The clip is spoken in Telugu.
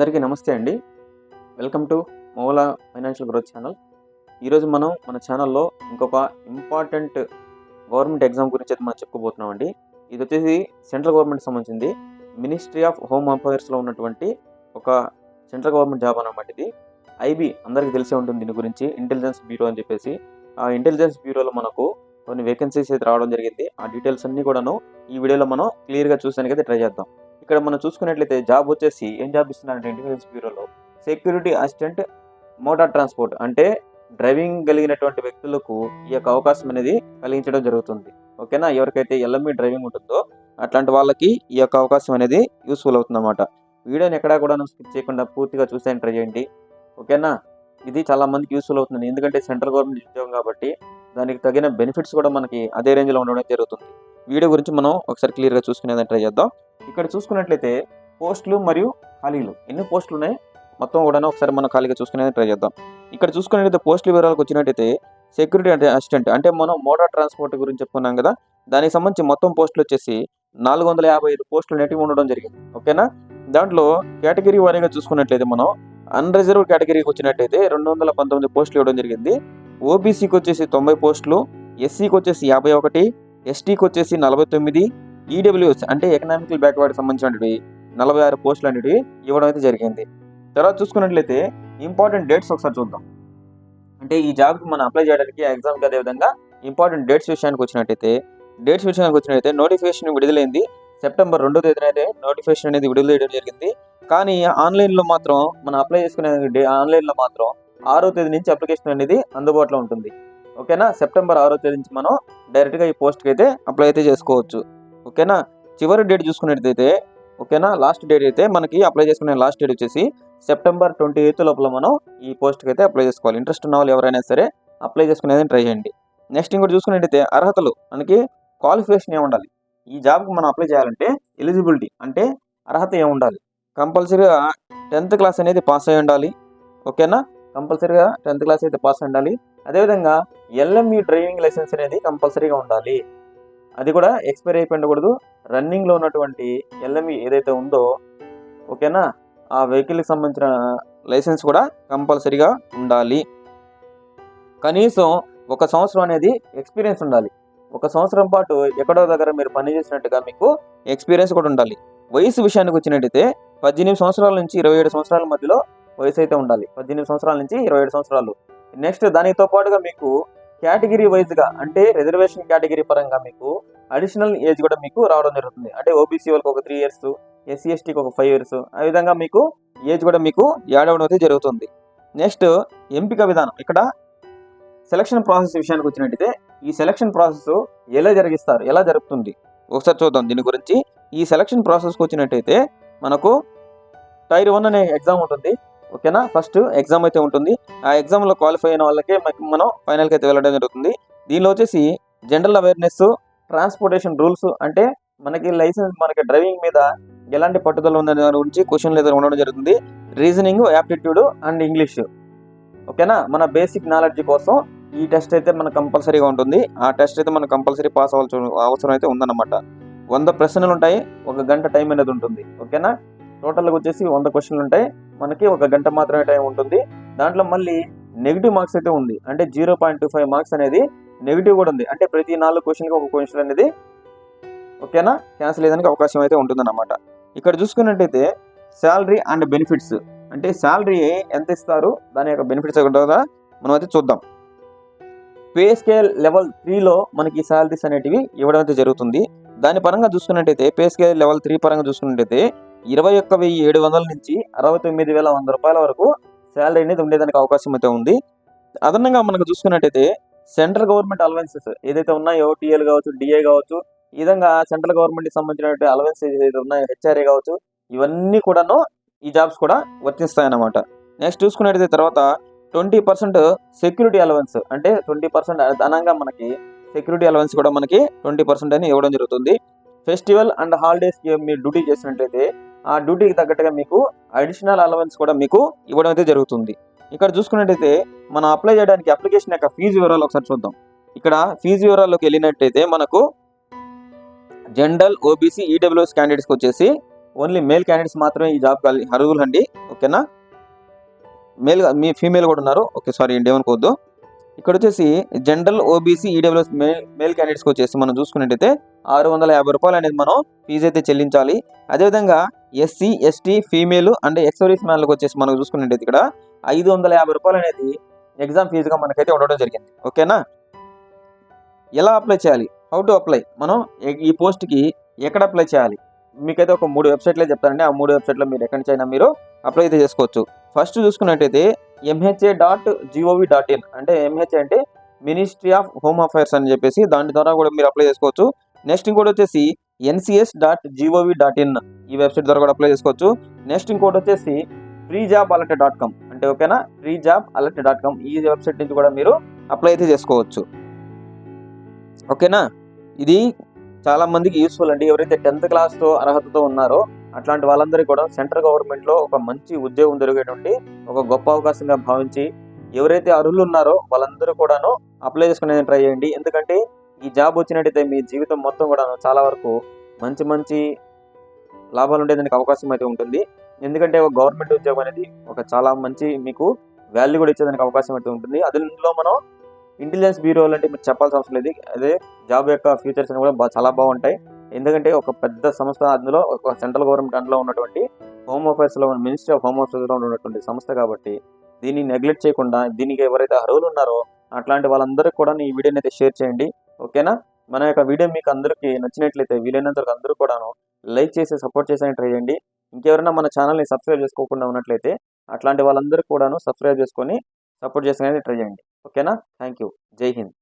అందరికీ నమస్తే అండి. Welcome to Mola financial growth channel. ఈరోజు మనం మన ఛానల్లో ఇంకొక ఇంపార్టెంట్ గవర్నమెంట్ ఎగ్జామ్ గురించి అయితే మనం చెప్పుకోబోతున్నాం అండి. ఇది వచ్చేసి సెంట్రల్ గవర్నమెంట్ సంబంధించింది. మినిస్ట్రీ ఆఫ్ హోమ్ అఫైర్స్లో ఉన్నటువంటి ఒక సెంట్రల్ గవర్నమెంట్ జాబ్ అనమాట ఇది. ఐబీ అందరికీ తెలిసే ఉంటుంది దీని గురించి. ఇంటెలిజెన్స్ బ్యూరో అని చెప్పేసి. ఆ ఇంటెలిజెన్స్ బ్యూరోలో మనకు కొన్ని వేకెన్సీస్ అయితే రావడం జరిగింది. ఆ డీటెయిల్స్ అన్నీ కూడాను ఈ వీడియోలో మనం క్లియర్గా చూసానికి అయితే ట్రై చేద్దాం. ఇక్కడ మనం చూసుకున్నట్లయితే జాబ్ వచ్చేసి ఏం జాబ్ ఇస్తున్నారంటే ఇంటెలిజెన్స్ బ్యూరోలో. సెక్యూరిటీ అసిస్టెంట్ మోటార్ ట్రాన్స్పోర్ట్ అంటే డ్రైవింగ్ కలిగినటువంటి వ్యక్తులకు ఈ యొక్క అవకాశం అనేది కలిగించడం జరుగుతుంది. ఓకేనా? ఎవరికైతే ఎల్ఎంఈ డ్రైవింగ్ ఉంటుందో అట్లాంటి వాళ్ళకి ఈ యొక్క అవకాశం అనేది యూస్ఫుల్ అవుతుందన్నమాట. వీడియోని ఎక్కడా కూడా స్కిప్ చేయకుండా పూర్తిగా చూసేయండి ట్రై చేయండి. ఓకేనా? ఇది చాలా మందికి యూస్ఫుల్ అవుతుంది ఎందుకంటే సెంట్రల్ గవర్నమెంట్ ఉద్యోగం కాబట్టి దానికి తగిన బెనిఫిట్స్ కూడా మనకి అదే రేంజ్లో ఉండడం జరుగుతుంది. వీడియో గురించి మనం ఒకసారి క్లియర్గా చూసుకునేదని ట్రై చేద్దాం. ఇక్కడ చూసుకున్నట్లయితే పోస్టులు మరియు ఖాళీలు. ఎన్ని పోస్టులు ఉన్నాయి? మొత్తం కూడా ఒకసారి మనం ఖాళీగా చూసుకునేది ట్రై చేద్దాం. ఇక్కడ చూసుకున్నట్లయితే పోస్టుల వివరాలకు వచ్చినట్టయితే సెక్యూరిటీ అంటే అసిస్టెంట్ అంటే మనం మోటార్ ట్రాన్స్పోర్ట్ గురించి చెప్పుకున్నాం కదా దానికి సంబంధించి మొత్తం పోస్టులు వచ్చేసి నాలుగు వందల యాభై ఐదు పోస్టులు నెటివ్ ఉండడం జరిగింది. ఓకేనా? దాంట్లో కేటగిరీ వారీగా చూసుకున్నట్లయితే మనం అన్రిజర్వ్ కేటగిరీకి వచ్చినట్టయితే రెండు వందల పంతొమ్మిది పోస్టులు ఇవ్వడం జరిగింది. ఓబీసీకి వచ్చేసి తొంభై పోస్టులు ఎస్సీకి వచ్చేసి యాభై ఒకటి ఎస్టీకి వచ్చేసి నలభై తొమ్మిది ఈడబ్ల్యూఎస్ అంటే ఎకనామికల్ బ్యాక్వర్డ్ సంబంధించినవి నలభై ఆరు పోస్టులు అనేవి ఇవ్వడం అయితే జరిగింది. తర్వాత చూసుకున్నట్లయితే ఇంపార్టెంట్ డేట్స్ ఒకసారి చూద్దాం. అంటే ఈ జాబ్కి మనం అప్లై చేయడానికి ఎగ్జామ్కి అదేవిధంగా ఇంపార్టెంట్ డేట్స్ విషయానికి వచ్చినట్టయితే డేట్స్ విషయానికి వచ్చినట్టయితే నోటిఫికేషన్ విడుదలైంది. సెప్టెంబర్ రెండో తేదీన అయితే నోటిఫికేషన్ అనేది విడుదల చేయడం జరిగింది. కానీ ఆన్లైన్లో మాత్రం మనం అప్లై చేసుకునే డే ఆన్లైన్లో మాత్రం ఆరో తేదీ నుంచి అప్లికేషన్ అనేది అందుబాటులో ఉంటుంది. ఓకేనా? సెప్టెంబర్ ఆరో తేదీ నుంచి మనం డైరెక్ట్గా ఈ పోస్ట్కి అయితే అప్లై అయితే చేసుకోవచ్చు. ఓకేనా? చివరి డేట్ చూసుకున్నట్టయితే ఓకేనా? లాస్ట్ డేట్ అయితే మనకి అప్లై చేసుకునే లాస్ట్ డేట్ వచ్చేసి సెప్టెంబర్ ట్వంటీ ఎయిత్ లోపల మనం ఈ పోస్ట్కి అయితే అప్లై చేసుకోవాలి. ఇంట్రెస్ట్ ఉన్న వాళ్ళు ఎవరైనా సరే అప్లై చేసుకునేది ట్రై చేయండి. నెక్స్ట్ ఇంకోటి చూసుకున్నట్టయితే అర్హతలు. మనకి క్వాలిఫికేషన్ ఏమి ఉండాలి ఈ జాబ్కి మనం అప్లై చేయాలంటే ఎలిజిబిలిటీ అంటే అర్హత ఏమి ఉండాలి కంపల్సరీగా టెన్త్ క్లాస్ అనేది పాస్ అయి ఉండాలి. ఓకేనా? కంపల్సరీగా టెన్త్ క్లాస్ అయితే పాస్ అయి ఉండాలి. అదేవిధంగా ఎల్ఎంఈ డ్రైవింగ్ లైసెన్స్ అనేది కంపల్సరీగా ఉండాలి. అది కూడా ఎక్స్పైర్ అయిపోయి ఉండకూడదు రన్నింగ్లో ఉన్నటువంటి ఎల్ఎంఈ ఏదైతే ఉందో ఓకేనా? ఆ వెహికల్కి సంబంధించిన లైసెన్స్ కూడా కంపల్సరీగా ఉండాలి. కనీసం ఒక సంవత్సరం అనేది ఎక్స్పీరియన్స్ ఉండాలి. ఒక సంవత్సరం పాటు ఎక్కడో దగ్గర మీరు పని చేసినట్టుగా మీకు ఎక్స్పీరియన్స్ కూడా ఉండాలి. వయసు విషయానికి వచ్చినట్టయితే పద్దెనిమిది సంవత్సరాల నుంచి ఇరవై ఏడు సంవత్సరాల మధ్యలో వయసు అయితే ఉండాలి. పద్దెనిమిది సంవత్సరాల నుంచి ఇరవై ఏడు సంవత్సరాలు. నెక్స్ట్ దానితో పాటుగా మీకు కేటగిరీ వైజ్గా అంటే రిజర్వేషన్ కేటగిరీ పరంగా మీకు అడిషనల్ ఏజ్ కూడా మీకు రావడం జరుగుతుంది. అంటే ఓబీసీ వాళ్ళకి ఒక త్రీ ఇయర్స్ ఎస్సీ ఎస్టీకి ఒక ఫైవ్ ఇయర్స్ ఆ విధంగా మీకు ఏజ్ కూడా మీకు యాడ్ అవ్వడం అయితే జరుగుతుంది. నెక్స్ట్ ఎంపిక విధానం. ఇక్కడ సెలక్షన్ ప్రాసెస్ విషయానికి వచ్చినట్టయితే ఈ సెలక్షన్ ప్రాసెస్ ఎలా జరిగిస్తారు? ఎలా జరుగుతుంది ఒకసారి చూద్దాం దీని గురించి. ఈ సెలక్షన్ ప్రాసెస్కి వచ్చినట్టయితే మనకు టైర్ వన్ అనే ఎగ్జామ్ ఉంటుంది. ఓకేనా? ఫస్ట్ ఎగ్జామ్ అయితే ఉంటుంది. ఆ ఎగ్జామ్లో క్వాలిఫై అయిన వాళ్ళకే మనకి మనం ఫైనల్కి అయితే వెళ్ళడం జరుగుతుంది. దీనిలో వచ్చేసి జనరల్ అవేర్నెస్ ట్రాన్స్పోర్టేషన్ రూల్స్ అంటే మనకి లైసెన్స్ మనకి డ్రైవింగ్ మీద ఎలాంటి పట్టుదల ఉందనే దాని గురించి క్వశ్చన్లు అయితే ఉండడం జరుగుతుంది. రీజనింగ్ యాప్టిట్యూడ్ అండ్ ఇంగ్లీష్ ఓకేనా? మన బేసిక్ నాలెడ్జ్ కోసం ఈ టెస్ట్ అయితే మనకు కంపల్సరీగా ఉంటుంది. ఆ టెస్ట్ అయితే మనం కంపల్సరీ పాస్ అవ్వాల్సి అవసరం అయితే ఉందన్నమాట. వంద ప్రశ్నలు ఉంటాయి. ఒక గంట టైం అనేది ఉంటుంది. ఓకేనా? టోటల్గా వచ్చేసి వంద క్వశ్చన్లు ఉంటాయి. మనకి ఒక గంట మాత్రమే టైం ఉంటుంది. దాంట్లో మళ్ళీ నెగిటివ్ మార్క్స్ అయితే ఉంది. అంటే zero point two five marks అనేది నెగిటివ్ కూడా ఉంది. అంటే ప్రతి నాలుగు క్వశ్చన్కి ఒక క్వశ్చన్ అనేది ఓకేనా క్యాన్సిల్ అయ్యేదానికి అవకాశం అయితే ఉంటుందన్నమాట. ఇక్కడ చూసుకున్నట్టయితే శాలరీ అండ్ బెనిఫిట్స్ అంటే శాలరీ ఎంత ఇస్తారు? దాని యొక్క బెనిఫిట్స్ కూడా మనం అయితే చూద్దాం. పే స్కేల్ లెవెల్ త్రీలో మనకి శాలరీస్ అనేటివి ఇవ్వడం అయితే జరుగుతుంది. దాని పరంగా చూసుకున్నట్టయితే పే స్కేల్ లెవెల్ త్రీ పరంగా చూసుకున్నట్టయితే ఇరవై ఒక్క వెయ్యి ఏడు వందల నుంచి అరవై తొమ్మిది వేల వంద రూపాయల వరకు శాలరీ అనేది ఉండేదానికి అవకాశం అయితే ఉంది. అదనంగా మనకు చూసుకున్నట్టయితే సెంట్రల్ గవర్నమెంట్ అలవెన్సెస్ ఏదైతే ఉన్నాయో టీఎల్ కావచ్చు డిఏ కావచ్చు ఈ విధంగా సెంట్రల్ గవర్నమెంట్కి సంబంధించినటువంటి అలవెన్స్ ఏదైతే ఉన్నాయో హెచ్ఆర్ఏ కావచ్చు ఇవన్నీ కూడాను ఈ జాబ్స్ కూడా వర్తిస్తాయన్నమాట. నెక్స్ట్ చూసుకున్నట్టయితే తర్వాత ట్వంటీ పర్సెంట్ సెక్యూరిటీ అలవెన్స్ అంటే ట్వంటీ పర్సెంట్ అదనంగా మనకి సెక్యూరిటీ అలవెన్స్ కూడా మనకి ట్వంటీ పర్సెంట్ అని ఇవ్వడం జరుగుతుంది. ఫెస్టివల్ అండ్ హాలిడేస్కి మీరు డ్యూటీ చేసినట్టయితే ఆ డ్యూటీకి తగ్గట్టుగా మీకు అడిషనల్ అలవెన్స్ కూడా మీకు ఇవ్వడం అయితే జరుగుతుంది. ఇక్కడ చూసుకున్నట్టయితే మనం అప్లై చేయడానికి అప్లికేషన్ యొక్క ఫీజు వివరాలు ఒకసారి చూద్దాం. ఇక్కడ ఫీజు వివరాల్లోకి వెళ్ళినట్టయితే మనకు జనరల్ ఓబీసీ ఈడబ్ల్యూఎస్ క్యాండిడేట్స్కి వచ్చేసి ఓన్లీ మేల్ క్యాండిడేట్స్ మాత్రమే ఈ జాబ్ అర్హులు అండి. ఓకేనా మేల్ మీ ఫీమేల్ కూడా ఉన్నారు. ఓకే సారీ అండి ఏమనుకోవద్దు ఇక్కడ వచ్చేసి general OBC EWS male male క్యాండిడేట్స్కి వచ్చేసి మనం చూసుకున్నట్టయితే ఆరు వందల యాభై రూపాయలు అనేది మనం ఫీజు అయితే చెల్లించాలి. అదేవిధంగా SC ST female and ex-service మ్యాన్లకు వచ్చేసి మనం చూసుకున్నట్టయితే ఇక్కడ ఐదు వందల యాభై రూపాయలు అనేది ఎగ్జామ్ ఫీజుగా మనకైతే ఉండడం జరిగింది. ఓకేనా? ఎలా అప్లై చేయాలి? హౌ టు అప్లై మనం ఈ పోస్ట్కి ఎక్కడ అప్లై చేయాలి? మీకైతే ఒక మూడు వెబ్సైట్లే చెప్తానండి. ఆ మూడు వెబ్సైట్లో మీరు ఎక్కడి నుంచి అయినా మీరు అప్లై అయితే చేసుకోవచ్చు. ఫస్ట్ చూసుకున్నట్టయితే MHA dot G O V dot in అంటే ఎంహెచ్ఏ అంటే మినిస్ట్రీ ఆఫ్ హోమ్ అఫైర్స్ అని చెప్పేసి దాని ద్వారా కూడా మీరు అప్లై చేసుకోవచ్చు. నెక్స్ట్ ఇంకోటి వచ్చేసి NCS dot gov dot in ఈ వెబ్సైట్ ద్వారా కూడా అప్లై చేసుకోవచ్చు. నెక్స్ట్ ఇంకోటి వచ్చేసి free job alert dot com అంటే ఓకేనా? Free job alert dot com ఈ వెబ్సైట్ నుంచి కూడా మీరు అప్లై అయితే చేసుకోవచ్చు. ఓకేనా? ఇది చాలా మందికి యూస్ఫుల్ అండి. ఎవరైతే టెన్త్ క్లాస్తో అర్హతతో ఉన్నారో అట్లాంటి వాళ్ళందరికీ కూడా సెంట్రల్ గవర్నమెంట్లో ఒక మంచి ఉద్యోగం దొరికేటువంటి ఒక గొప్ప అవకాశంగా భావించి ఎవరైతే అర్హులు ఉన్నారో వాళ్ళందరూ కూడాను అప్లై చేసుకునేది ట్రై చేయండి. ఎందుకంటే ఈ జాబ్ వచ్చినట్టయితే మీ జీవితం మొత్తం కూడా చాలా వరకు మంచి మంచి లాభాలు ఉండేదానికి అవకాశం అయితే ఉంటుంది. ఎందుకంటే ఒక గవర్నమెంట్ ఉద్యోగం అనేది ఒక చాలా మంచి మీకు వాల్యూ కూడా ఇచ్చేదానికి అవకాశం అయితే ఉంటుంది. అందులో మనం ఇంటెలిజెన్స్ బ్యూరో అంటే మీరు చెప్పాల్సిన అవసరం లేదు. అదే జాబ్ యొక్క ఫ్యూచర్స్ అని కూడా చాలా బాగుంటాయి. ఎందుకంటే ఒక పెద్ద సంస్థ అందులో ఒక సెంట్రల్ గవర్నమెంట్ అందులో ఉన్నటువంటి హోమ్ అఫైర్స్లో మినిస్ట్రీ ఆఫ్ హోమ్ అఫైర్స్లో ఉన్నటువంటి సంస్థ కాబట్టి దీన్ని నెగ్లెక్ట్ చేయకుండా దీనికి ఎవరైతే అర్హులు ఉన్నారో అట్లాంటి వాళ్ళందరికీ కూడా ఈ వీడియోని అయితే షేర్ చేయండి. ఓకేనా? మన యొక్క వీడియో మీకు అందరికీ నచ్చినట్లయితే వీలైనంత వరకు అందరూ కూడాను లైక్ చేసి సపోర్ట్ చేసి ట్రై చేయండి. ఇంకెవరైనా మన ఛానల్ని సబ్స్క్రైబ్ చేసుకోకుండా ఉన్నట్లయితే అట్లాంటి వాళ్ళందరూ కూడాను సబ్స్క్రైబ్ చేసుకొని సపోర్ట్ చేసి ట్రై చేయండి. ఓకేనా? థ్యాంక్ యూ జై హింద్.